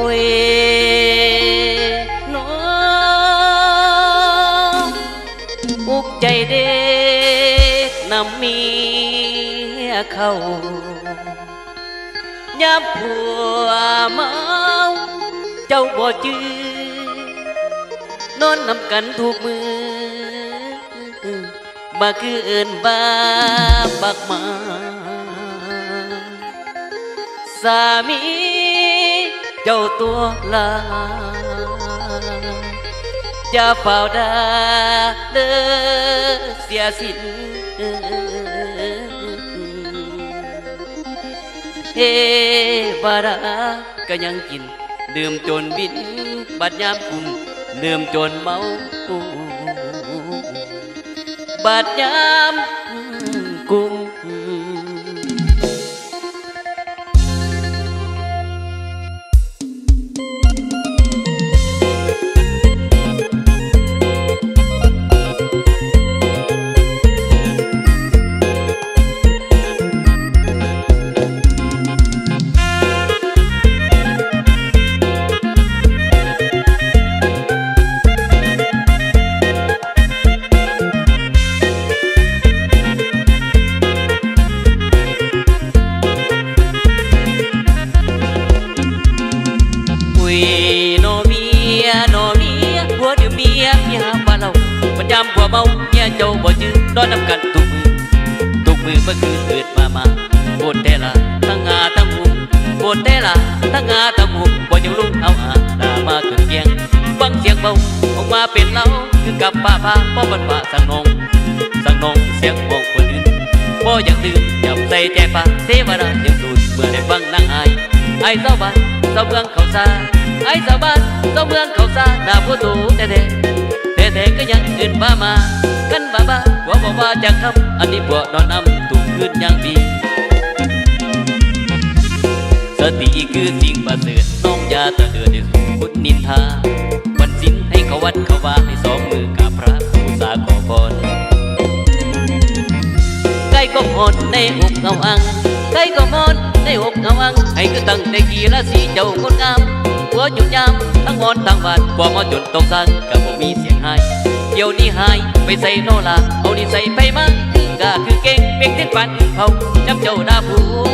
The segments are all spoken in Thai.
โอ้ยน้องอุกใจเด็กนำมีเขายามผัวเมาเจ้าบ่จื้อนอนนำกันทุกมือมาคือเอินบ้าบักมาสามี จ้าตัวลาอย่าเฝ้าดาเด้อเสียสินเทวดาก็ยังกินดื่มจนบินบัดยามคุมดื่มจนเมาบัดยาม ประจำผัวเมาเมียเจ้าบ่จื้อนอนนำกันทุกมือทุกมือเมื่อคืนเกิดมามาโบนแต่ละทั้งงาทั้งหุมโบนแต่ละทั้งงาทั้งหุมบ่ยังลุกเอาอาลามาขึ้นเกียงฟังเสียงเบาออกมาเป็นเราคือกับป้าพาพ่อบันป่าสังนงสังนงเสียงมองคนอื่นบ่อยากดื่มจับใส่ใจฟ้าเทวดายังสูดเมื่อได้ฟังนางอายไอ้เจ้าบ้านเจ้าเมืองเขาซาไอ้เจ้าบ้านเจ้าเมืองเขาซาหน้าผู้ตูแต่เด็ แต่ก็ยังอื่นบ้ามากันบ้าบ้าหัวบอกว่าจะทำอันนี้พวกนอนนำถูกขึ้นอย่างดีสติคือสิ่งประเสริฐน้องยาตะเดือดในสุขุนนินทา วันสิ้นให้เขาวัดเขาว่าให้สองมือกับพระผู้สาขอพรใกล้ก็หมดในอกเงาอังใกล้ก็หมดในอกเงาอัง ให้คือตั้งแต่กี่ละสีเจ้าคนงาม วหยุดยามทั้งงอนทั้งบาดกว่ามาจนตกสังกับบ่มีเสียงหายเดี๋ยวนี้หายไปใส่โนลาเอานี่ใส่ไปมาก็คือเก่งเปียกเต้นปันเขาจำเจ้าหน้าผัว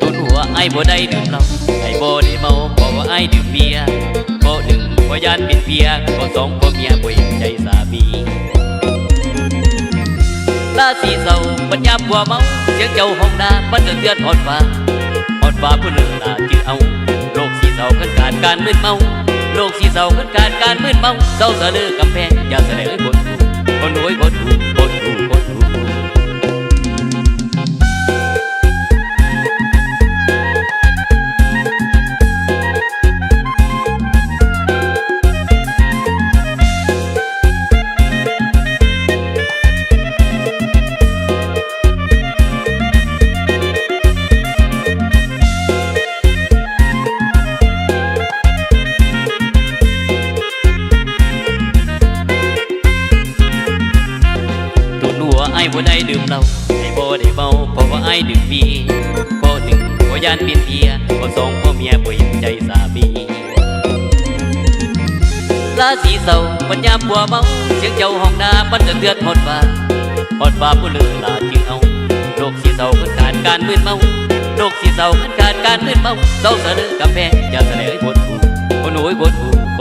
ตุนหัวไอ้บ่ได้ดื่มเหล้าไอ้บ่ได้เมาบอกว่าไอ้ดื่มเบียร์บ่หนึ่งบ่ยานเป็นเพียบ่สองบ่เมียบ่เห็นใจสามีราศีเศร้าปัญญาบัวเมาเสียงเจ้าห้องดาบันเดือดเดือดหอดฟ้า ว่าผู้เลือลาจือเอาโรคสีเศร้าขันการการมึนเมาโรคสีเศร้าขันการการมึนเมาเศร้าเสลือกำแพงอย่าแสดงให้บนหูคนรวยบนดู เหล้าไอ้บ่ได้เมาเพราะว่าไอ้ดื่มเบีบ่หนึ่งบ่ยานเป็นเพียบ่สองบ่เมียบ่เห็นใจสามีราศีเศร้าปัญญาบัวเมาเสียงเจ้าห้องนาปันเดือดเดือดหอดฟ้าหอดฟ้าผู้ลือลาจือเอาโรคสีเศร้าขันการการมึนเมาโรคสีเศร้าขันการการมึนเมาเศร้าเสะลือกำแพงอย่าแสดงให้บนหูบนหูบนหู